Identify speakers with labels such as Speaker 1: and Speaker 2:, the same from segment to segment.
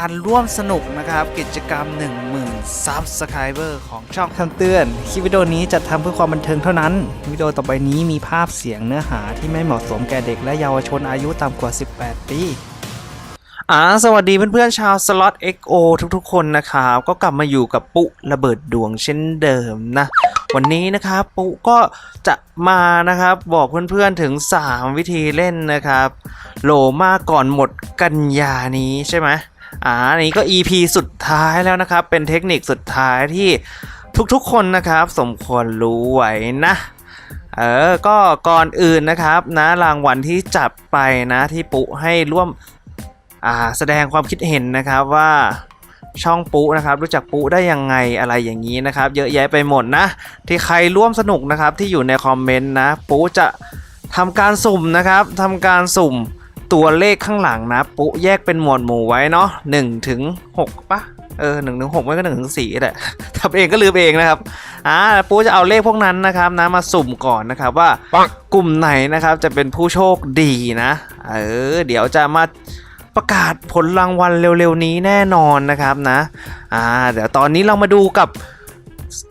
Speaker 1: การร่วมสนุกนะครับ กิจกรรม 10,000 Subscriber ของช่องคำเตือน คลิปวิดีโอนี้จัดทำเพื่อความบันเทิงเท่านั้น วิดีโอต่อไปนี้มีภาพเสียงเนื้อหาที่ไม่เหมาะสมแก่เด็กและเยาวชนอายุต่ำกว่า 18 ปีอ่าสวัสดีเพื่อนๆชาว Slot XO ทุกๆ คนนะครับ ก็กลับมาอยู่กับปุ๊ระเบิดดวงเช่นเดิมนะ วันนี้นะครับปุ๊ก็จะมานะครับบอกเพื่อนๆถึง 3 วิธีเล่นนะครับโหลมาก่อนหมดกันยานี้ใช่ไหม อ่าอันนี้ก็ EP สุดท้ายแล้วนะครับ เป็นเทคนิคสุดท้ายที่ทุกๆคนนะครับ สมควรรู้ไว้นะเออ ก็ก่อนอื่นนะครับนะรางวัลที่จับไปนะที่ปุ๊ให้ร่วมอ่าแสดงความคิดเห็นนะครับว่าช่องปุ๊นะครับ รู้จักปุ๊ได้ยังไงอะไรอย่างนี้นะครับ เยอะแยะไปหมดนะ ที่ใครร่วมสนุกนะครับที่อยู่ในคอมเมนต์นะปุ๊จะทำการสุ่มนะครับทำการสุ่ม ตัวเลขข้างหลังนะ ปุ๊แยกเป็นหมวดหมู่ไว้เนาะหนึ่งถึงหกปะเออหนึ่งถึงหกไม่ก็หนึ่งถึงสี่แหละทำเองก็ลืมเองนะครับอ่าปุ๊จะเอาเลขพวกนั้นนะครับนะมาสุ่มก่อนนะครับว่ากลุ่มไหนนะครับจะเป็นผู้โชคดีนะ เออ เดี๋ยวจะมาประกาศผลรางวัลเร็วๆนี้แน่นอนนะครับนะอ่าเดี๋ยวตอนนี้เรามาดูกับ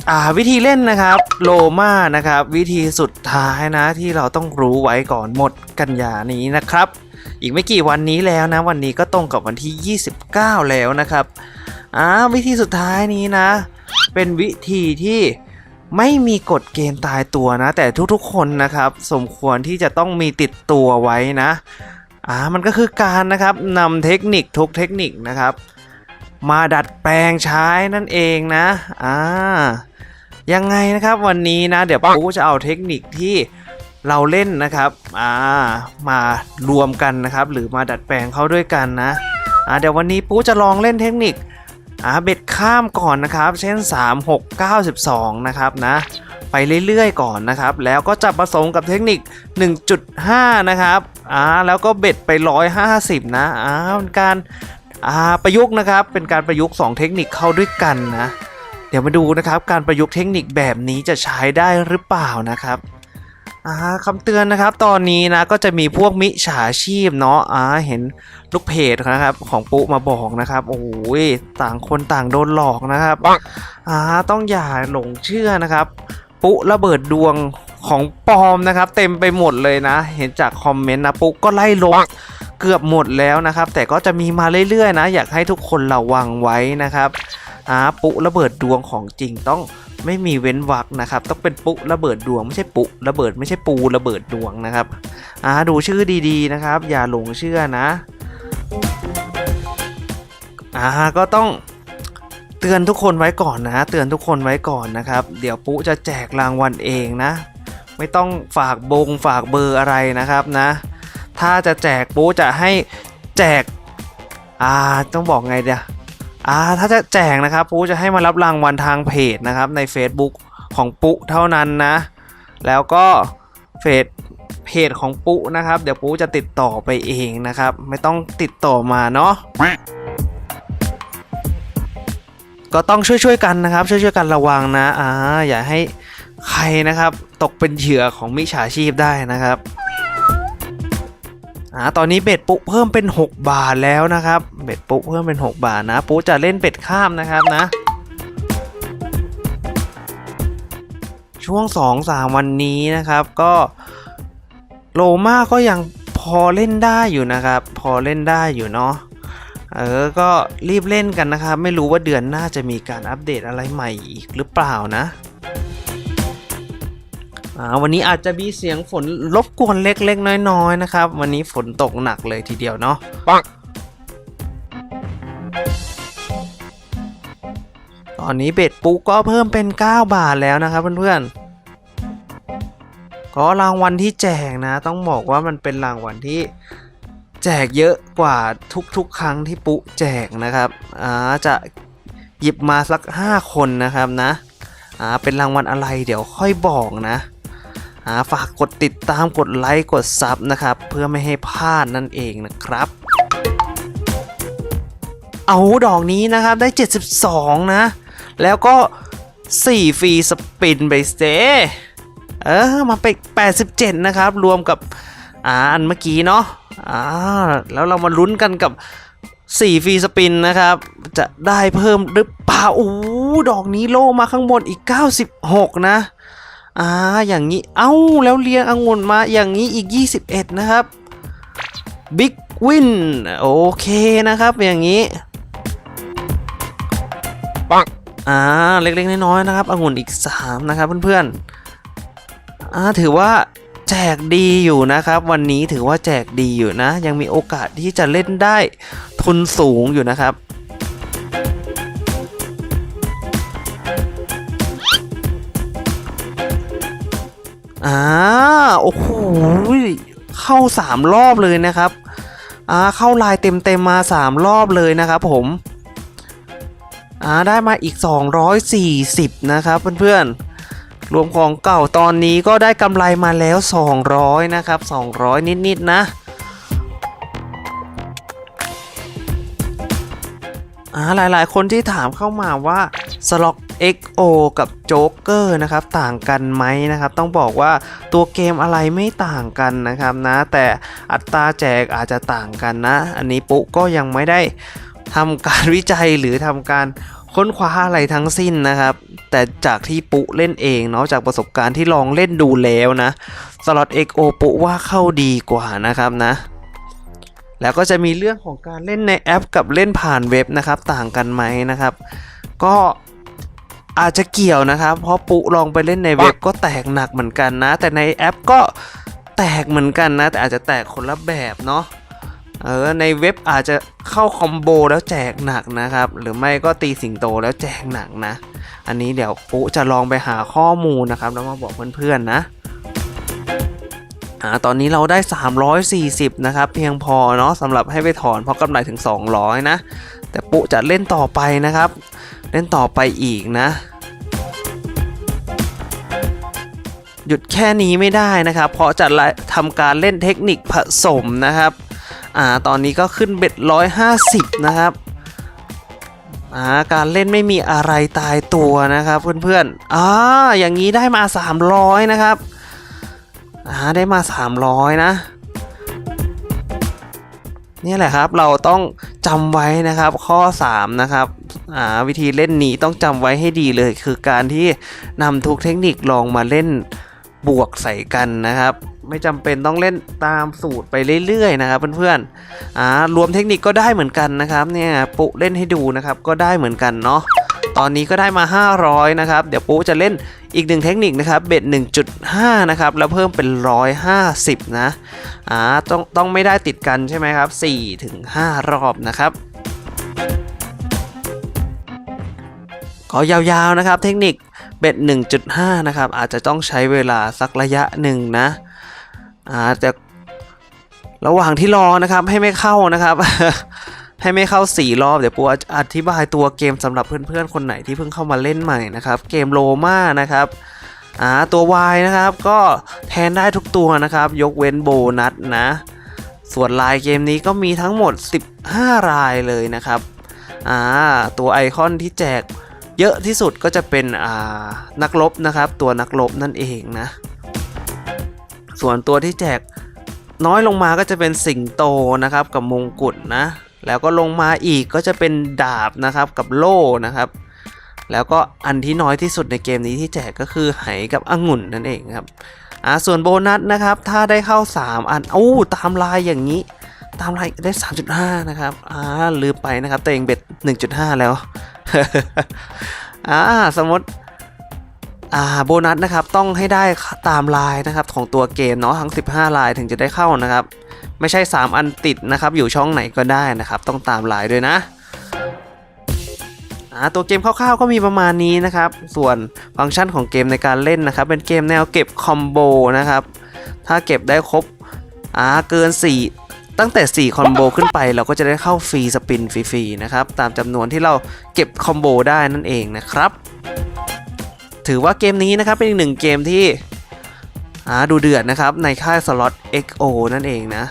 Speaker 1: อ่าวิธีเล่นนะครับโลมานะครับ วิธีสุดท้ายนะที่เราต้องรู้ไว้ก่อนหมดกันยานี้นะครับ อีกไม่กี่วันนี้แล้วนะ วันนี้ก็ตรงกับวันที่ 29 แล้วนะครับอ่าวิธีสุดท้ายนี้นะ เป็นวิธีที่ไม่มีกฎเกณฑ์ตายตัวนะ แต่ทุกๆคนนะครับ สมควรที่จะต้องมีติดตัวไว้นะอ่ามันก็คือการนะครับนำเทคนิคทุกเทคนิคนะครับ มาดัดแปลงใช้นั่นเองนะอ่ายังไงนะครับวันนี้นะ เดี๋ยวปูจะเอาเทคนิคที่ เราเล่นนะครับอ่ามารวมกันนะครับ หรือมาดัดแปลงเข้าด้วยกันนะอ่าเดี๋ยววันนี้ปูจะลองเล่นเทคนิคอ่าเบ็ดข้ามก่อนนะครับ เช่น 3 6 9 12 นะครับนะไปเรื่อยๆก่อนนะครับ แล้วก็จับผสมกับเทคนิค 1.5 นะครับอ่าแล้วก็เบ็ดไป 150 นะอ่าเป็นการอ่าประยุกต์นะครับเป็นการประยุกต์ 2 เทคนิคเข้าด้วยกันนะ เดี๋ยวมาดูนะครับการประยุกต์เทคนิคแบบนี้จะใช้ได้หรือเปล่านะครับ อ่าคำเตือนนะครับตอนนี้นะก็จะมีพวกมิจฉาชีพเนาะอ่าเห็นลูกเพจนะครับของปุ๊มาบอกนะครับโอ้ยต่างคนต่างโดนหลอกนะครับอ่าต้องอย่าหลงเชื่อนะครับ ปุ๊ระเบิดดวงของปลอมนะครับ เต็มไปหมดเลยนะ เห็นจากคอมเมนต์นะปุ๊ก็ไล่ลบเกือบหมดแล้วนะครับ แต่ก็จะมีมาเรื่อยๆนะ อยากให้ทุกคนระวังไว้นะครับ อ่าปุระเบิดดวงของจริงต้องไม่มีเว้นวรรคนะครับต้องเป็นปุระเบิดดวงไม่ใช่ปุระเบิดไม่ใช่ปูระเบิดดวงนะครับอ่าดูชื่อดีๆนะครับ อย่าหลงเชื่อนะอ่าก็ต้องเตือนทุกคนไว้ก่อนนะ เตือนทุกคนไว้ก่อนนะครับ เดี๋ยวปุจะแจกรางวัลเองนะ ไม่ต้องฝากบงฝากเบอร์อะไรนะครับนะ ถ้าจะแจกปุ๊จะให้แจกอ่าต้องบอกไงเดี๋ย อ่าถ้าจะแจกนะครับปุ๊จะให้มารับรางวัลทางเพจนะครับใน Facebook ของปุ๊เท่านั้นนะ แล้วก็เฟซเพจของปุ๊นะครับ เดี๋ยวปุ๊จะติดต่อไปเองนะครับ ไม่ต้องติดต่อมาเนาะก็ต้องช่วยๆกันนะครับ ช่วยๆกันระวังนะอ่าอย่าให้ใครนะครับ ตกเป็นเหยื่อของมิจฉาชีพได้นะครับ อ่าตอนนี้เบ็ดปุ๊เพิ่มเป็น 6 บาทแล้วนะครับ เบ็ดปุ๊เพิ่มเป็น 6 บาทนะ ปุ๊จะเล่นเบ็ดข้ามนะครับนะ ช่วง 2-3 วันนี้นะครับก็โลมาก็ยังพอเล่นได้อยู่นะครับ พอเล่นได้อยู่เนาะเออ ก็รีบเล่นกันนะครับ ไม่รู้ว่าเดือนหน้าจะมีการอัปเดตอะไรใหม่อีกหรือเปล่านะ อ่าวันนี้อาจจะมีเสียงฝนรบกวนเล็กๆ น้อยๆนะครับ วันนี้ฝนตกหนักเลยทีเดียวเนาะ
Speaker 2: ปัง
Speaker 1: ตอนนี้เบ็ดปุ๊ก็เพิ่มเป็น 9 บาทแล้วนะครับเพื่อนๆก็รางวัลที่แจกนะ ต้องบอกว่ามันเป็นรางวัลที่แจกเยอะกว่าทุกๆ ครั้งที่ปุ๊แจกนะครับอ่าจะหยิบมาสัก 5 คนนะครับนะอ่าเป็นรางวัลอะไรเดี๋ยวค่อยบอกนะ อ่าฝากกดติดตามกดไลค์กดซับนะครับ เพื่อไม่ให้พลาดนั่นเองนะครับ เอาดอกนี้นะครับได้ 72 นะ แล้วก็ 4 ฟรีสปินไปเซเออมาไป 87 นะครับ รวมกับอ่าอันเมื่อกี้เนาะอ่าแล้วเรามาลุ้นกันกับ4ฟรีสปินนะครับ จะได้เพิ่มหรือเปล่าโอ้ดอกนี้โลมาข้างบนอีก 96 นะ อ่าอย่างนี้ เอ้า แล้วเรียงองุ่นมาอย่างนี้อีก 21 นะครับบิ๊กวินโอเคนะครับอย่างนี้
Speaker 2: ปัง
Speaker 1: อ่าเล็กๆน้อยๆนะครับองุ่นอีก 3 นะครับเพื่อนๆอ่าถือว่าแจกดีอยู่นะครับ วันนี้ถือว่าแจกดีอยู่นะ ยังมีโอกาสที่จะเล่นได้ทุนสูงอยู่นะครับ อ่าโอ้โหเข้า3รอบเลยนะครับอ่าเข้าลายเต็มๆมมา3รอบเลยนะครับผมอ่าได้มาอีก 240 นะครับเพื่อนๆ รวมของเก่าตอนนี้ก็ได้กำไรมาแล้ว 200 นะครับ 200 นิดๆนะอ่าหลายๆ คนที่ถามเข้ามาว่า s l o c XO กับโจ๊กเกอร์นะครับต่างกันไหมนะครับต้องบอกว่าตัวเกมอะไรไม่ต่างกันนะครับนะแต่อัตราแจกอาจจะต่างกันนะ อันนี้ปุ๊ก็ยังไม่ได้ทำการวิจัยหรือทำการค้นคว้าอะไรทั้งสิ้นนะครับ แต่จากที่ปุ๊เล่นเองเนาะจากประสบการณ์ที่ลองเล่นดูแล้วนะสล็อต XO ปุ๊ว่าเข้าดีกว่านะครับนะ แล้วก็จะมีเรื่องของการเล่นในแอปกับเล่นผ่านเว็บนะครับ ต่างกันไหมนะครับ ก็ อาจจะเกี่ยวนะครับ เพราะปุลองไปเล่นในเว็บก็แตกหนักเหมือนกันนะ แต่ในแอปก็แตกเหมือนกันนะ แต่อาจจะแตกคนละแบบเนาะเออในเว็บอาจจะเข้าคอมโบแล้วแจกหนักนะครับ หรือไม่ก็ตีสิงโตแล้วแจกหนักนะ อันนี้เดี๋ยวปุจะลองไปหาข้อมูลนะครับ แล้วมาบอกเพื่อนๆนะอ่าตอนนี้เราได้ 340 นะครับ เพียงพอเนาะสำหรับให้ไปถอนเพราะกำไรถึง 200 นะ แต่ปุจะเล่นต่อไปนะครับ เล่นต่อไปอีกนะ หยุดแค่นี้ไม่ได้นะครับ เพราะจะละทำการเล่นเทคนิคผสมนะครับอ่าตอนนี้ก็ขึ้นเบ็ด150 นะครับอ่าการเล่นไม่มีอะไรตายตัวนะครับเพื่อนๆอ่าอย่างนี้ได้มา 300 นะครับอ่าได้มา 300 นะนี่แหละครับเราต้องจำไว้นะครับข้อ 3 นะครับ อ่าวิธีเล่นนี้ต้องจำไว้ให้ดีเลย คือการที่นำทุกเทคนิคลองมาเล่นบวกใส่กันนะครับ ไม่จำเป็นต้องเล่นตามสูตรไปเรื่อยๆนะครับเพื่อนๆอ่ารวมเทคนิคก็ได้เหมือนกันนะครับเนี่ยปุ๊เล่นให้ดูนะครับก็ได้เหมือนกันเนาะตอนนี้ก็ได้มา 500 นะครับ เดี๋ยวปุ๊จะเล่นอีกหนึ่งเทคนิคนะครับ เบ็ด 1.5 นะครับ แล้วเพิ่มเป็น 150 นะ อ่า ต้อง ต้องไม่ได้ติดกันใช่ไหมครับ4ถึง5รอบนะครับ ก็ยาวๆนะครับ เทคนิคเบ็ด 1.5 นะครับ อาจจะต้องใช้เวลาสักระยะหนึ่งนะอาจจะระหว่างที่รอนะครับให้ไม่เข้านะครับ ให้ไม่เข้า 4 รอบ เดี๋ยวปูอธิบายตัวเกมสำหรับเพื่อนๆ คนไหนที่เพิ่งเข้ามาเล่นใหม่นะครับ เกมโลมานะครับอ่าตัว Y นะครับก็แทนได้ทุกตัวนะครับ ยกเว้นโบนัสนะ ส่วนลายเกมนี้ก็มีทั้งหมด 15 รายเลยนะครับอ่าตัวไอคอนที่แจก เยอะที่สุดก็จะเป็นนักรบนะครับ ตัวนักรบนั่นเองนะ ส่วนตัวที่แจกน้อยลงมาก็จะเป็นสิงโตนะครับกับมงกุฎนะ แล้วก็ลงมาอีกก็จะเป็นดาบนะครับกับโล่นะครับ แล้วก็อันที่น้อยที่สุดในเกมนี้ที่แจกก็คือไหกับองุ่นนั่นเองครับอ่าส่วนโบนัสนะครับ ถ้าได้เข้า 3 อันอู้ตามลายอย่างนี้ ตามลายได้ 3.5 นะครับอ่าลืมไปนะครับตัวเองเบ็ด 1.5 แล้ว อ่าสมมติอ่าโบนัสนะครับต้องให้ได้ตามลายนะครับของตัวเกมเนาะทั้ง 15 ลายถึงจะได้เข้านะครับ ไม่ใช่ 3 อันติดนะครับอยู่ช่องไหนก็ได้นะครับ ต้องตามลายด้วยนะอ่าตัวเกมคร่าวๆก็มีประมาณนี้นะครับ ส่วนฟังก์ชันของเกมในการเล่นนะครับ เป็นเกมแนวเก็บคอมโบนะครับ ถ้าเก็บได้ครบอ่าเกิน 4 ตั้งแต่ 4 คอมโบขึ้นไปเราก็จะได้เข้าฟรีสปินฟรีๆนะครับ ตามจำนวนที่เราเก็บคอมโบได้นั่นเองนะครับ ถือว่าเกมนี้นะครับเป็นอีกหนึ่งเกมที่อ่าดูเดือดนะครับ ในค่ายสล็อต XO นั่นเองนะ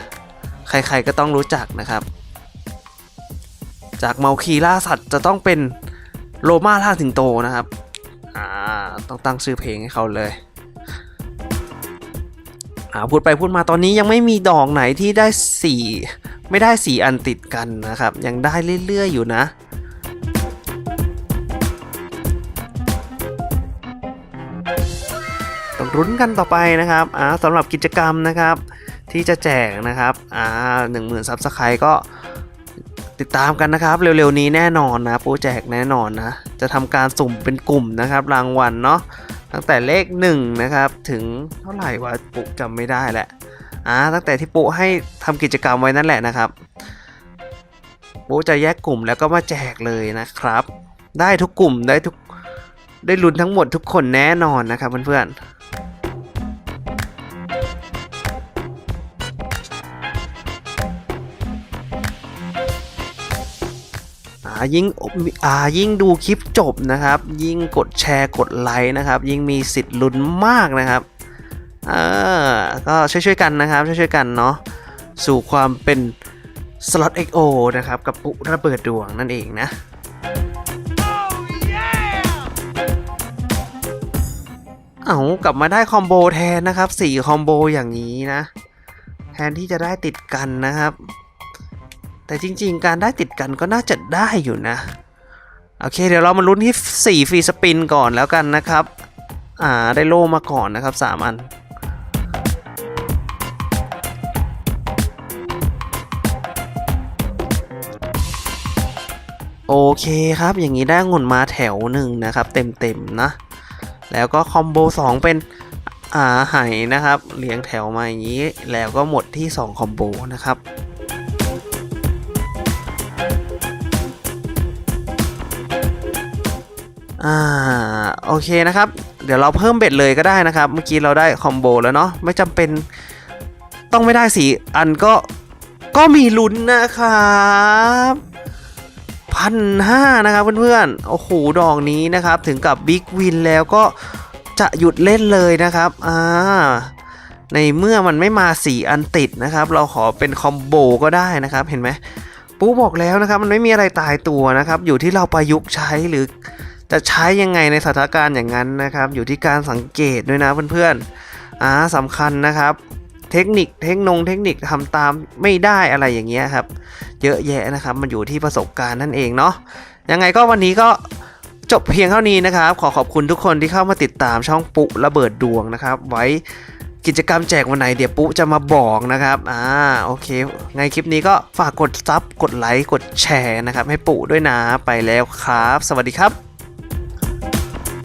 Speaker 1: ใครๆก็ต้องรู้จักนะครับ จากเมาคีล่าสัตว์จะต้องเป็นโลมาล่าถึงโตนะครับอ่าต้องตั้งชื่อเพลงให้เขาเลย อ่าพูดไปพูดมาตอนนี้ยังไม่มีดอกไหนที่ได้ 4
Speaker 2: ไม่ได้สีอันติดกันนะครับ ยังได้เรื่อยๆอยู่นะต้องรุ้นกันต่อไปนะครับอ่าสำหรับกิจกรรมนะครับ ที่จะแจกนะครับอ่าหนึ่งหมื่นซับสไครก็ติดตามกันนะครับ เร็วๆนี้แน่นอนนะโปรแจกแน่นอนนะ จะทำการสุ่มเป็นกลุ่มนะครับ รางวัลเนาะ ตั้งแต่เลข1นะครับถึงเท่าไหร่วะปุ๊จำไม่ได้แหละอ่าตั้งแต่ที่ปุ๊ให้ทำกิจกรรมไว้นั่นแหละนะครับปุ๊จะแยกกลุ่มแล้วก็มาแจกเลยนะครับ ได้ทุกกลุ่มได้ทุกได้ลุ้นทั้งหมดทุกคนแน่นอนนะครับเพื่อนๆ ยิ่งอ่ายิ่งดูคลิปจบนะครับ ยิ่งกดแชร์กดไลค์นะครับ ยิ่งมีสิทธิ์ลุ้นมากนะครับอ่าก็ช่วยๆกันนะครับช่วยๆกันเนาะสู่ความเป็นสล็อต XO นะครับ กับปุระเบิดดวงนั่นเองนะเอากลับมาได้คอมโบแทนนะครับ 4 คอมโบอย่างนี้นะ แทนที่จะได้ติดกันนะครับ แต่จริงๆ การได้ติดกันก็น่าจะได้อยู่นะ โอเค เดี๋ยวเรามาลุ้นที่ 4 ฟรีสปินก่อนแล้วกันนะครับ อ่า ได้โล่มาก่อนนะครับ 3 อันโอเคครับ อย่างนี้ได้งนมาแถวหนึ่งนะครับ เต็มๆนะ แล้วก็คอมโบ2 เป็นอ่าไหนะครับเรียงแถวมาอย่างนี้ แล้วก็หมดที่ 2 คอมโบนะครับ อ่าโอเคนะครับ เดี๋ยวเราเพิ่มเบ็ดเลยก็ได้นะครับ เมื่อกี้เราได้คอมโบแล้วเนาะไม่จำเป็นต้องไม่ได้สีอันก็ก็มีลุ้นนะครับพันห้านะครับเพื่อนๆโอ้โหดอกนี้นะครับ ถึงกับบิ๊กวินแล้วก็จะหยุดเล่นเลยนะครับอ่าในเมื่อมันไม่มาสีอันติดนะครับ เราขอเป็นคอมโบก็ได้นะครับเห็นไหมปูบอกแล้วนะครับ มันไม่มีอะไรตายตัวนะครับ อยู่ที่เราประยุกต์ใช้หรือ จะใช้ยังไงในสถานการณ์อย่างนั้นนะครับ อยู่ที่การสังเกตด้วยนะเพื่อนๆอ่าสำคัญนะครับ เทคนิคเทคนงเทคนิคทำตามไม่ได้อะไรอย่างเงี้ยครับ เยอะแยะนะครับ มันอยู่ที่ประสบการณ์นั่นเองเนาะยังไงก็วันนี้ก็จบเพียงเท่านี้นะครับ ขอขอบคุณทุกคนที่เข้ามาติดตามช่องปุ๊ระเบิดดวงนะครับ ไว้กิจกรรมแจกวันไหนเดี๋ยวปุ๊จะมาบอกนะครับ อ่า โอเค ไงคลิปนี้ก็ฝากกดซับ กดไลค์ กดแชร์นะครับ ให้ปุ๊ด้วยนะ ไปแล้วครับ สวัสดีครับ